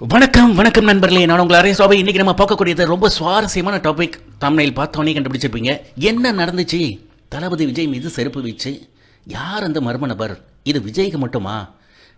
வணக்கம் வணக்கம் நண்பர்களே. நான் உங்கள் அரே சோபை இன்றைக்கி நம்ம பார்க்கக்கூடியது ரொம்ப சுவாரஸ்யமான டாபிக் தமிழில் பார்த்தோன்னே கண்டுபிடிச்சிருப்பீங்க. என்ன நடந்துச்சு? தளபதி விஜய் மீது செருப்பு வீச்சு. யார் அந்த மர்ம நபர்? இது விஜய்க்கு மட்டுமா?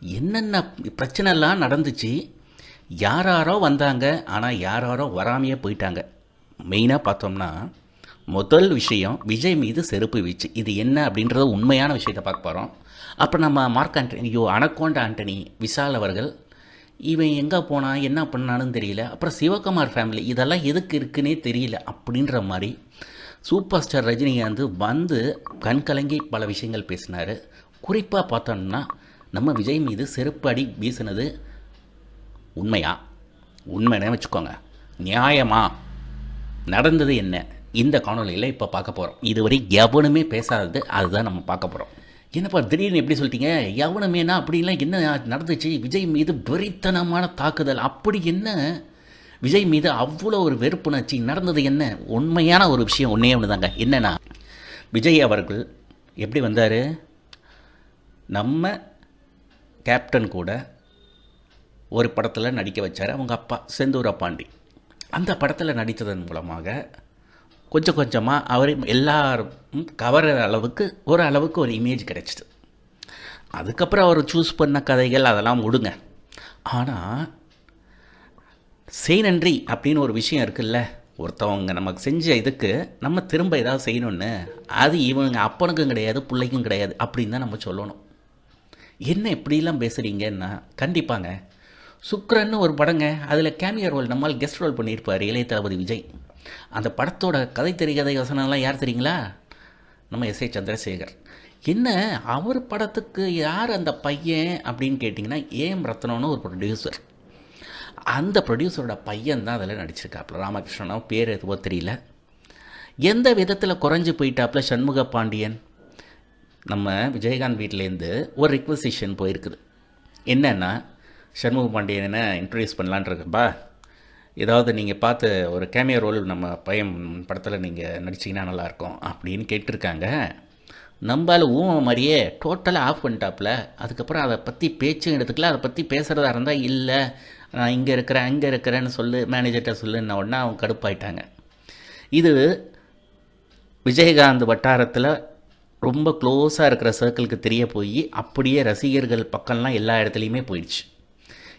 என்னென்ன பிரச்சனைலாம் நடந்துச்சு? யாராரோ வந்தாங்க ஆனால் யாராரோ வராமையே போயிட்டாங்க. மெயினாக பார்த்தோம்னா முதல் விஷயம் விஜய் மீது செருப்பு வீச்சு. இது என்ன அப்படின்றத உண்மையான விஷயத்தை பார்க்க போகிறோம் அப்போ நம்ம மார்க் ஆண்டனி ஐயோ அனக்கோண்ட ஆண்டனி விஷால் அவர்கள் இவன் எங்கே போனான் என்ன பண்ணான்னு தெரியல. அப்புறம் சிவகுமார் ஃபேமிலி இதெல்லாம் எதுக்கு இருக்குன்னே தெரியல. அப்படின்ற மாதிரி சூப்பர் ஸ்டார் ரஜினிகாந்த் வந்து கண் கலங்கி பல விஷயங்கள் பேசினார். குறிப்பாக பார்த்தோம்னா நம்ம விஜய் மீது செருப்படி வீசினது உண்மையா? உண்மைன்னு வச்சுக்கோங்க. நியாயமா? நடந்தது என்ன? இந்த காணொலியில் இப்போ பார்க்க போகிறோம் இதுவரை எவனுமே பேசாதது அதுதான் நம்ம பார்க்க போகிறோம் என்னப்பா திடீர்னு எப்படி சொல்லிட்டீங்க? எவனுமேனா அப்படிலாம் என்ன நடந்துச்சு? விஜய் மீது வெறித்தனமான தாக்குதல். அப்படி என்ன? விஜய் மீது அவ்வளோ ஒரு வெறுப்புணர்ச்சி. நடந்தது என்ன? உண்மையான ஒரு விஷயம் ஒன்றே ஒன்று தாங்க என்னென்னா விஜய் அவர்கள் எப்படி வந்தார்? நம்ம கேப்டன் கூட ஒரு படத்தில் நடிக்க வச்சார். அவங்க அப்பா செந்தூர பாண்டி. அந்த படத்தில் நடித்ததன் மூலமாக கொஞ்சம் கொஞ்சமாக அவர் எல்லாரும் கவர்கிற அளவுக்கு ஒரு அளவுக்கு ஒரு இமேஜ் கிடைச்சிது. அதுக்கப்புறம் அவர் சூஸ் பண்ண கதைகள் அதெல்லாம் விடுங்க. ஆனால் செய் நன்றி அப்படின்னு ஒரு விஷயம் இருக்குல்ல ஒருத்தவங்க நமக்கு செஞ்ச இதுக்கு நம்ம திரும்ப ஏதாவது செய்யணும்னு அது இவங்க அப்பனுக்கும் கிடையாது பிள்ளைக்கும் கிடையாது அப்படின்னு தான் நம்ம சொல்லணும். என்ன இப்படிலாம் பேசுகிறீங்கன்னா கண்டிப்பாங்க. சுக்ரன்னு ஒரு படங்க அதில் கேமியர் ரோல் நம்மால் கெஸ்ட் ரோல் பண்ணியிருப்பார் இளைய தளபதி விஜய். அந்த படத்தோட கதை தெரிகதை வசனம்லாம் யார் தெரியுங்களா? நம்ம எஸ் ஏ சந்திரசேகர். என்ன அவர் படத்துக்கு யார் அந்த பையன் அப்படின்னு கேட்டிங்கன்னா ஏஎம் ரத்னம்னு ஒரு ப்ரொடியூசர் அந்த ப்ரொடியூசரோட பையன் தான் அதில் நடிச்சிருக்காப்புல. ராமகிருஷ்ணனா பேர் எதுவோ தெரியல. எந்த விதத்தில் குறைஞ்சி போயிட்டாப்புல சண்முக பாண்டியன்? நம்ம விஜயகாந்த் வீட்டிலேருந்து ஒரு ரிக்வசிஷன் போயிருக்குது. என்னென்னா சண்முக பாண்டியனை இன்ட்ரடியூஸ் பண்ணலான் இருக்குப்பா? ஏதாவது நீங்கள் பார்த்து ஒரு கேமியோ ரோல் நம்ம பையன் படத்தில் நீங்கள் நடிச்சிங்கன்னா நல்லாயிருக்கும் அப்படின்னு கேட்டிருக்காங்க. நம்பால் ஊம மாதிரியே டோட்டலாக ஆஃப் பண்ணிட்டாப்புல. அதுக்கப்புறம் அதை பற்றி பேச்சும் எடுத்துக்கல அதை பற்றி பேசுகிறதா இருந்தால் இல்லை நான் இங்கே இருக்கிறேன் அங்கே இருக்கிறேன்னு சொல்லு மேனேஜர்கிட்ட சொல்லுன்ன உடனே அவங்க கடுப்பாயிட்டாங்க. இது விஜயகாந்த் வட்டாரத்தில் ரொம்ப க்ளோஸாக இருக்கிற சர்க்கிளுக்கு தெரிய போய் அப்படியே ரசிகர்கள் பக்கம்லாம் எல்லா இடத்துலையுமே போயிடுச்சு.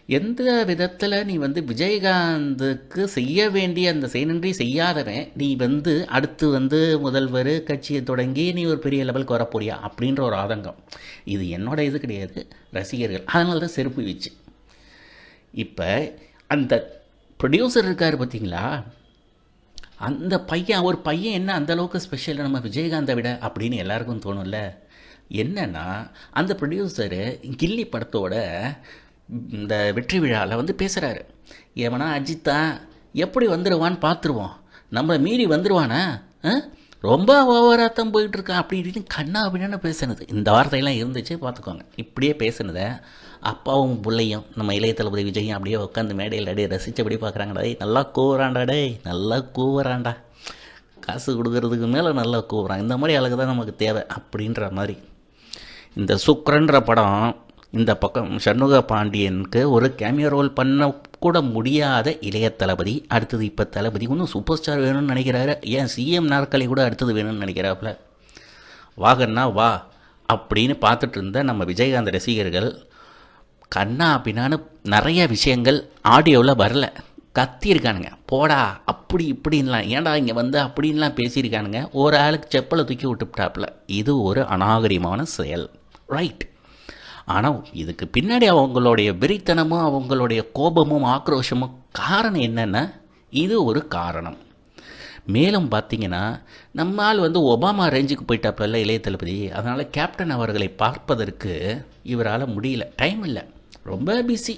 எந்த விதத்தில் நீ வந்து விஜயகாந்துக்கு செய்ய வேண்டிய அந்த செயலன்றி செய்யாதவன் நீ வந்து அடுத்து வந்து முதல்வர் கட்சியை தொடங்கி நீ ஒரு பெரிய லெவலுக்கு வரப்போறியா அப்படின்ற ஒரு ஆதங்கம். இது என்னோட இது கிடையாது. ரசிகர்கள் அதனால தான் செருப்பு வீச்சு. இப்போ அந்த ப்ரொடியூசர் இருக்கார் பார்த்தீங்களா அந்த பையன் ஒரு பையன் என்ன அந்த அளவுக்கு ஸ்பெஷல் நம்ம விஜயகாந்தை விட அப்படின்னு எல்லாருக்கும் தோணும்ல? என்னன்னா அந்த ப்ரொடியூசரு கில்லி படத்தோட இந்த வெற்றி விழாவில் வந்து பேசுகிறாரு எவனா அஜித்தா எப்படி வந்துடுவான்னு பார்த்துருவோம் நம்மளை மீறி வந்துடுவானா ரொம்ப ஓவராத்தம் போயிட்டுருக்கான் அப்படி இப்படின்னு கண்ணா அப்படின்னு பேசுனது. இந்த வார்த்தையெல்லாம் இருந்துச்சு பார்த்துக்கோங்க இப்படியே பேசுனதை அப்பாவும் பிள்ளையும் நம்ம இளைய தளபதி விஜயும் அப்படியே உட்காந்து மேடையில் அப்படியே ரசித்தபடி பார்க்குறாங்கடா நல்லா கூவுறான்டா டே நல்லா கூவுறான்டா. காசு கொடுக்கறதுக்கு மேலே நல்லா கூவுறான். இந்த மாதிரி அழகு தான் நமக்கு தேவை. அப்படின்ற மாதிரி. இந்த சுக்ரன்ற படம் இந்த பக்கம் சண்முக பாண்டியனுக்கு ஒரு கேமியோ ரோல் பண்ண கூட முடியாத இளைய தளபதி அடுத்தது இப்போ தளபதி இன்னும் சூப்பர் ஸ்டார் வேணும்னு நினைக்கிறாரு. ஏன் சிஎம் நாற்காலி கூட அடுத்தது வேணும்னு நினைக்கிறாப்புல? வாகன்னா வா அப்படின்னு பார்த்துட்டு இருந்த நம்ம விஜயகாந்த் ரசிகர்கள் கண்ணா அப்படின்னான்னு நிறைய விஷயங்கள் ஆடியோவில் வரல. கத்தியிருக்கானுங்க. போடா அப்படி இப்படின்லாம். ஏன்டா இங்கே வந்து அப்படின்லாம் பேசியிருக்கானுங்க? ஒரு ஆளுக்கு செப்பலை தூக்கி விட்டுவிட்டாப்புல இது ஒரு அநாகரிகமான செயல். ரைட் ஆனால் இதுக்கு பின்னாடி அவங்களுடைய வெறித்தனமும் அவங்களுடைய கோபமும் ஆக்ரோஷமும் காரணம் என்னென்னா இது ஒரு காரணம். மேலும் பார்த்தீங்கன்னா நம்மால் வந்து ஒபாமா ரேஞ்சுக்கு போயிட்டாப்புல இளைய தளபதி. அதனால் கேப்டன் அவர்களை பார்ப்பதற்கு இவரால் முடியல. டைம் இல்லை. ரொம்ப பிஸி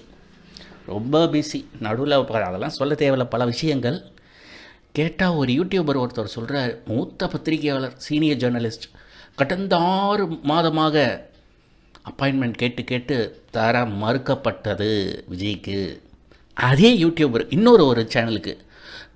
ரொம்ப பிஸி நடுவில் அதெல்லாம் சொல்ல தேவையில்ல. பல விஷயங்கள். கேட்டால் ஒரு யூடியூபர் ஒருத்தர் சொல்கிறார் மூத்த பத்திரிகையாளர் சீனியர் ஜேர்னலிஸ்ட் கடந்த ஆறு மாதமாக அப்பாயின்மெண்ட் கேட்டு கேட்டு தர மறுக்கப்பட்டது விஜய்க்கு. அதே யூடியூபர் இன்னொரு ஒரு சேனலுக்கு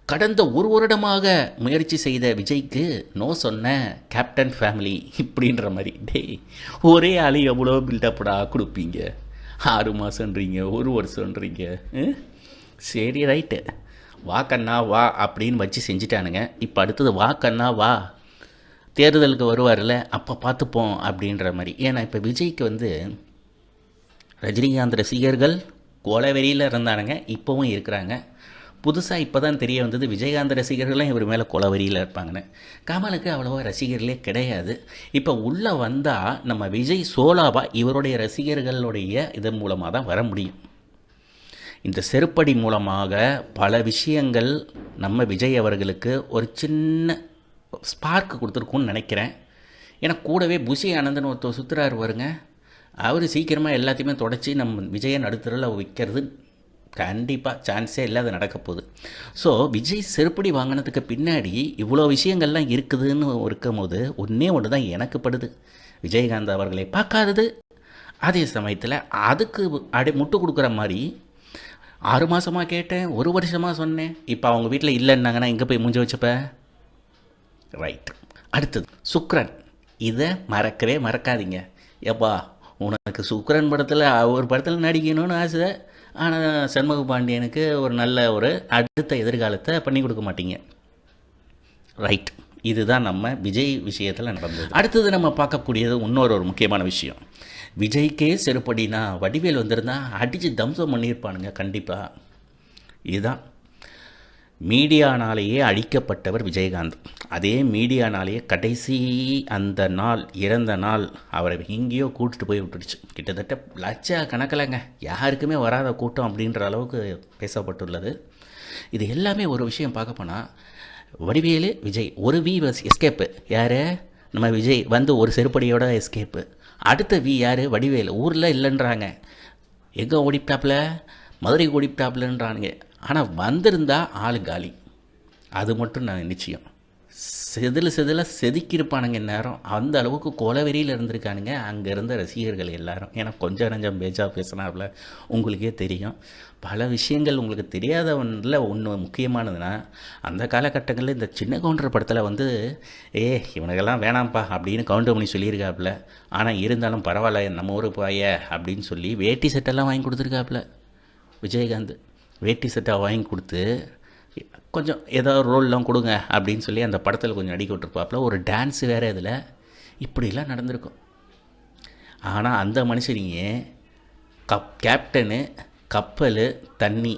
கடந்த ஒரு வருடமாக முயற்சி செய்த விஜய்க்கு நோ சொன்ன கேப்டன் ஃபேமிலி இப்படின்ற மாதிரி. டேய் ஒரே ஆளு எவ்வளோ பில்டப்படா கொடுப்பீங்க? ஆறு மாதன்றீங்க ஒரு வருஷன்றீங்க ம்? சரி ரைட்டு. வா கண்ணா வா அப்படின்னு வச்சு செஞ்சுட்டானுங்க. இப்போ அடுத்தது வா கண்ணா வா தேர்தலுக்கு வருவார்ல அப்போ பார்த்துப்போம் அப்படின்ற மாதிரி. ஏன்னா இப்போ விஜய்க்கு வந்து ரஜினிகாந்த் ரசிகர்கள் கொலவெறியில் இருந்தானுங்க இப்போவும் இருக்கிறாங்க. புதுசாக இப்போ தான் தெரிய வந்தது விஜயகாந்த் ரசிகர்களும் இவர் மேலே கொலவெறியில் இருப்பாங்கன்னு. கமலுக்கு அவ்வளோவா ரசிகர்களே கிடையாது. இப்போ உள்ளே வந்தால் நம்ம விஜய் சோலாவா இவருடைய ரசிகர்களுடைய இதன் மூலமாக தான் வர முடியும். இந்த செருப்படி மூலமாக பல விஷயங்கள் நம்ம விஜய் அவர்களுக்கு ஒரு சின்ன ஸ்பார்க் கொடுத்துருக்குன்னு நினைக்கிறேன். ஏன்னா கூடவே புஷி ஆனந்தன் ஒருத்தர் சுற்றுறாரு வருங்க அவர் சீக்கிரமாக எல்லாத்தையுமே தொடச்சி நம்ம விஜயை நடுத்தரில் வைக்கிறது கண்டிப்பாக சான்ஸே இல்லாத நடக்க போகுது. ஸோ விஜய் செருப்படி வாங்கினதுக்கு பின்னாடி இவ்வளோ விஷயங்கள்லாம் இருக்குதுன்னு இருக்கும் போது ஒன்றே ஒன்று தான் எனக்கு படுது. விஜயகாந்த் அவர்களை பார்க்காதது. அதே சமயத்தில் அதுக்கு அடி முட்டு கொடுக்குற மாதிரி ஆறு மாதமாக கேட்டேன் ஒரு வருஷமாக சொன்னேன். இப்போ அவங்க வீட்டில் இல்லைன்னாங்கன்னா எங்கே போய் மூஞ்சி வச்சப்ப? ரைட் அடுத்தது சுக்ரன். இதை மறக்கவே மறக்காதீங்க. எப்பா உனக்கு சுக்ரன் படத்தில் ஒரு படத்தில் நடிக்கணும்னு ஆசை ஆனால் சண்முக பாண்டியனுக்கு ஒரு நல்ல ஒரு அடுத்த எதிர்காலத்தை பண்ணி கொடுக்க மாட்டீங்க. ரைட் இதுதான் நம்ம விஜய் விஷயத்தில் நடந்தது. அடுத்தது நம்ம பார்க்கக்கூடியது இன்னொரு ஒரு முக்கியமான விஷயம். விஜய்க்கே செருப்படினா வடிவேல் வந்திருந்தா அடித்து தம்சம் பண்ணியிருப்பானுங்க கண்டிப்பாக இதுதான். மீடியானாலேயே அழிக்கப்பட்டவர் விஜயகாந்த். அதே மீடியானாலேயே கடைசி அந்த நாள் இறந்த நாள் அவரை எங்கேயோ கூட்டிட்டு போய் விட்டுடுச்சு. கிட்டத்தட்ட லட்ச கணக்கில்ங்க யாருக்குமே வராத கூட்டம் அப்படின்ற அளவுக்கு பேசப்பட்டுள்ளது. இது எல்லாமே ஒரு விஷயம் பார்க்க போனால் வடிவேலு விஜய் ஒரு வி எஸ்கேப்பு யார்? நம்ம விஜய் வந்து ஒரு செருப்படியோட எஸ்கேப்பு அடுத்த வி யார்? வடிவேலு. ஊரில் இல்லைன்றாங்க. எங்கே ஓடிப்டாப்பில் மதுரை ஓடிப்டாப்லன்றானுங்க ஆனால் வந்திருந்தா ஆள் காலி. அது மட்டும் நான் நிச்சயம். செதில் செதில செதுக்கியிருப்பானுங்க நேரம் அந்த அளவுக்கு கொலவெறியில் இருந்திருக்கானுங்க. அங்கே இருந்த ரசிகர்கள் எல்லாரும். ஏன்னா கொஞ்சம் நஞ்சம் பேஜா பேசினாப்புல உங்களுக்கே தெரியும். பல விஷயங்கள் உங்களுக்கு தெரியாத ஒன்றில் ஒன்று முக்கியமானதுன்னா அந்த காலகட்டங்களில் இந்த சின்ன கவுண்டர் படத்தில் வந்து ஏ இவனுக்கெல்லாம் வேணாம்ப்பா அப்படின்னு கவுண்டர் பண்ணி சொல்லியிருக்காப்புல ஆனால் இருந்தாலும் பரவாயில்ல நம்ம ஊர் பாய அப்படின்னு சொல்லி வேட்டி செட்டெல்லாம் வாங்கி கொடுத்துருக்காப்புல விஜயகாந்த். வேட்டி சட்டை வாங்கி கொடுத்து கொஞ்சம் ஏதோ ரோல்லாம் கொடுங்க அப்படின்னு சொல்லி அந்த படத்தில் கொஞ்சம் அடிக்க விட்டுருப்பாப்புல ஒரு டான்ஸ் வேறு இதில். இப்படிலாம் நடந்திருக்கும். ஆனால் அந்த மனுஷனிங்க கப் கேப்டனு கப்பல் தண்ணி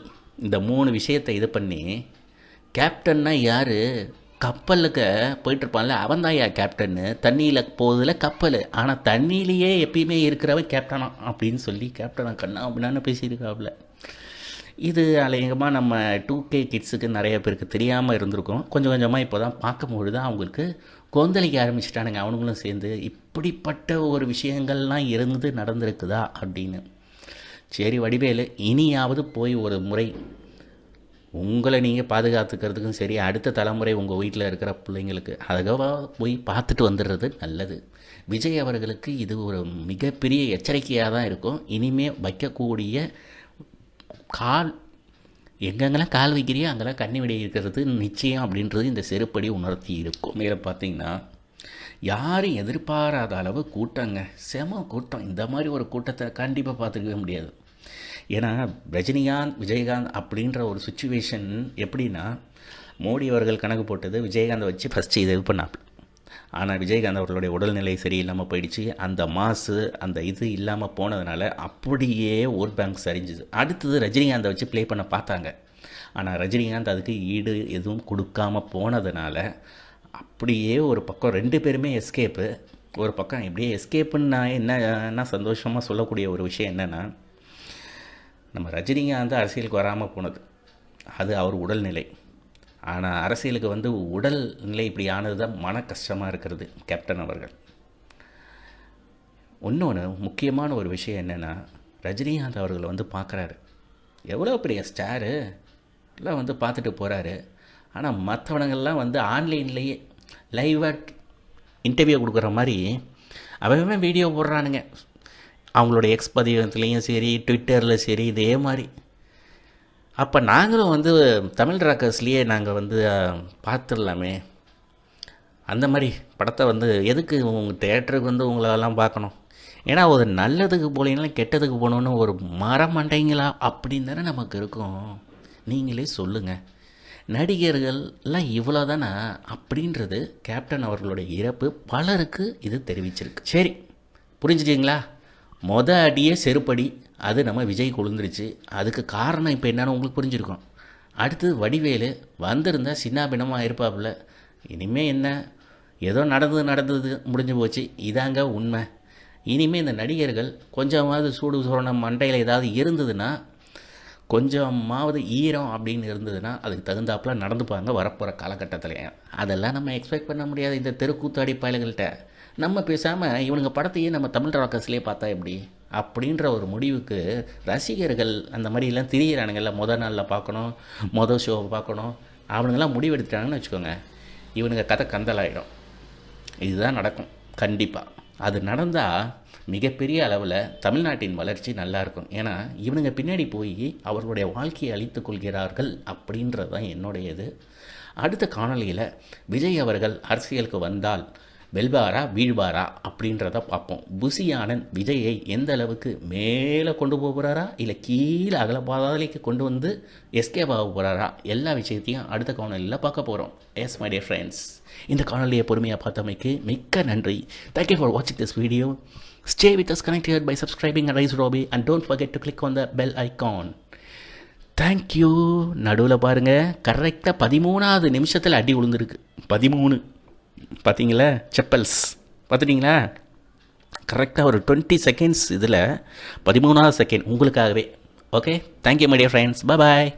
இந்த மூணு விஷயத்தை இது பண்ணி கேப்டன்னா யார்? கப்பலுக்கு போயிட்டுருப்பான்ல அவன் தான் யா கேப்டன்னு தண்ணியில் போகுதுல கப்பல். ஆனால் தண்ணியிலேயே எப்பயுமே இருக்கிறவன் கேப்டனா அப்படின்னு சொல்லி கேப்டனா கண்ணா அப்படின்னா பேசியிருக்காப்புல இது அநேகமாக நம்ம டூ கே கிட்ஸுக்கு நிறைய பேருக்கு தெரியாமல் இருந்திருக்கும். கொஞ்சம் கொஞ்சமாக இப்போ தான் பார்க்கும்பொழுது தான் அவங்களுக்கு கொந்தளிக்க ஆரம்பிச்சிட்டானுங்க. அவனுங்களும் சேர்ந்து இப்படிப்பட்ட ஒரு விஷயங்கள்லாம் இருந்து நடந்திருக்குதா அப்படின்னு. சரி வடிவேலு இனியாவது போய் ஒரு முறை உங்களை நீங்கள் பாதுகாத்துக்கிறதுக்கும் சரி அடுத்த தலைமுறை உங்கள் வீட்டில் இருக்கிற பிள்ளைங்களுக்கு அதுக்காக போய் பார்த்துட்டு வந்துடுறது நல்லது. விஜய் அவர்களுக்கு இது ஒரு மிகப்பெரிய எச்சரிக்கையாக தான் இருக்கும். இனிமேல் வைக்கக்கூடிய கால் எங்கெங்கெல்லாம் கால் வைக்கிறியோ அங்கெல்லாம் கண்ணி விடை இருக்கிறது நிச்சயம் அப்படின்றது இந்த செருப்படி உணர்த்தி இருக்கும். மேலே பார்த்தீங்கன்னா யாரும் எதிர்பாராத அளவு கூட்டங்க செம கூட்டம். இந்த மாதிரி ஒரு கூட்டத்தை கண்டிப்பாக பார்த்துக்கவே முடியாது. ஏன்னா ரஜினிகாந்த் விஜயகாந்த் அப்படின்ற ஒரு சுச்சுவேஷன் எப்படின்னா மோடி அவர்கள் கணக்கு போட்டது விஜயகாந்தை வச்சு ஃபஸ்ட்டு இது இது ஆனால் விஜயகாந்த் அவர்களுடைய உடல்நிலை சரியில்லாமல் போயிடுச்சு. அந்த மாசு அந்த இது இல்லாமல் போனதுனால அப்படியே ஓட் பேங்க் சரிஞ்சுது. அடுத்தது ரஜினிகாந்தை வச்சு ப்ளே பண்ண பார்த்தாங்க. ஆனால் ரஜினிகாந்த் அதுக்கு ஈடு எதுவும் கொடுக்காமல் போனதுனால அப்படியே ஒரு பக்கம் ரெண்டு பேருமே எஸ்கேப்பு ஒரு பக்கம் இப்படியே எஸ்கேப்புன்னு நான் என்ன என்ன சந்தோஷமாக சொல்லக்கூடிய ஒரு விஷயம் என்னென்னா நம்ம ரஜினிகாந்த் அரசியலுக்கு வராமல் போனது. அது அவர் உடல்நிலை. ஆனால் அரசியலுக்கு வந்து உடல் நிலை இப்படி ஆனது தான் மன கஷ்டமாக இருக்கிறது கேப்டன் அவர்கள். இன்னொன்று முக்கியமான ஒரு விஷயம் என்னென்னா ரஜினிகாந்த் அவர்களை வந்து பார்க்குறாரு எவ்வளோ பெரிய ஸ்டாரு எல்லாம் வந்து பார்த்துட்டு போகிறாரு ஆனால் மற்றவனங்கள்லாம் வந்து ஆன்லைன்லேயே லைவாக இன்டர்வியூ கொடுக்குற மாதிரி அவன் வீடியோ போடுறானுங்க. அவங்களோட எக்ஸ் பதிவத்துலேயும் சரி ட்விட்டரில் சரி இதே மாதிரி. அப்போ நாங்களும் வந்து தமிழ் ராக்கர்ஸ்லேயே நாங்கள் வந்து பார்த்துடலாமே. அந்த மாதிரி படத்தை வந்து எதுக்கு உங்கள் தேட்டருக்கு வந்து உங்களெல்லாம் பார்க்கணும்? ஏன்னா ஒரு நல்லதுக்கு போலீங்களா கெட்டதுக்கு போகணுன்னு ஒரு மரமண்டைங்களா அப்படின்னு தானே நமக்கு இருக்கும். நீங்களே சொல்லுங்கள் நடிகர்கள்லாம் இவ்வளோ தானே அப்படின்றது கேப்டன் அவர்களுடைய இறப்பு பலருக்கு இது தெரிவிச்சிருக்கு. சரி புரிஞ்சுட்டிங்களா? மொத அடியே செருப்படி அது நம்ம விஜய் கொழுந்துருச்சு. அதுக்கு காரணம் இப்போ என்னென்னு உங்களுக்கு புரிஞ்சிருக்கும். அடுத்து வடிவேலு வந்திருந்தா சின்ன பின்னமாக இருப்பாப்புல. இனிமே என்ன? ஏதோ நடந்தது நடந்தது முடிஞ்சு போச்சு. இதாங்க உண்மை. இனிமேல் இந்த நடிகர்கள் கொஞ்சமாவது சூடு சோரணம் மண்டையில் ஏதாவது இருந்ததுன்னா கொஞ்சமாவது ஈரம் அப்படின்னு இருந்ததுன்னா அதுக்கு தகுந்தாப்புல நடந்துப்பாங்க வரப்போகிற காலகட்டத்தில். அதெல்லாம் நம்ம எக்ஸ்பெக்ட் பண்ண முடியாது. இந்த தெருக்கூத்தாடி பயல்கள்கிட்ட நம்ம பேசாமல் இவனுங்க படத்தையே நம்ம தமிழ் ராக்கர்ஸ்லேயே பார்த்தா எப்படி? அப்படின்ற ஒரு முடிவுக்கு ரசிகர்கள் அந்த மாதிரிலாம் திரியிறானுங்கல்ல மொதல் நாளில் பார்க்கணும் மொதல் ஷோவை பார்க்கணும். அவனுங்கெல்லாம் முடிவெடுத்துட்டாங்கன்னு வச்சுக்கோங்க இவனுங்க கதை கந்தலாயிடும். இதுதான் நடக்கும் கண்டிப்பாக அது நடந்தால் மிகப்பெரிய அளவில் தமிழ்நாட்டின் வளர்ச்சி நல்லாயிருக்கும் ஏன்னா இவனுங்க பின்னாடி போய் அவர்களுடைய வாழ்க்கையை அழித்து கொள்கிறார்கள் அப்படின்றது தான் என்னுடைய இது அடுத்த காணொலியில் விஜய் அவர்கள் அரசியலுக்கு வந்தால் வெல்வாரா வீழ்வாரா அப்படின்றத பார்ப்போம். புசி ஆனந்த் விஜயை எந்த அளவுக்கு மேலே கொண்டு போக போகிறாரா இல்லை கீழே அகல பாதாளிக்கு கொண்டு வந்து எஸ்கேப் ஆக போகிறாரா எல்லா விஷயத்தையும் அடுத்த காணொலியில் பார்க்க போகிறோம் எஸ் மை டியர் ஃப்ரெண்ட்ஸ் இந்த காணொலியை பொறுமையாக பார்த்தமைக்கு மிக்க நன்றி. தேங்க்யூ ஃபார் வாட்சிங் this video stay with us connected by subscribing rice ரோபி and don't forget to click on the bell icon thank you நடுவில் பாருங்கள் கரெக்டாக பதிமூணாவது நிமிஷத்தில் அடி விழுந்திருக்கு பதிமூணு. பார்த்தீங்களா செப்பல்ஸ். பார்த்துட்டிங்களா கரெக்டாக ஒரு டுவெண்ட்டி செகண்ட்ஸ் இதில் பதிமூணாவது செகண்ட் உங்களுக்காகவே. Okay thank you my dear friends bye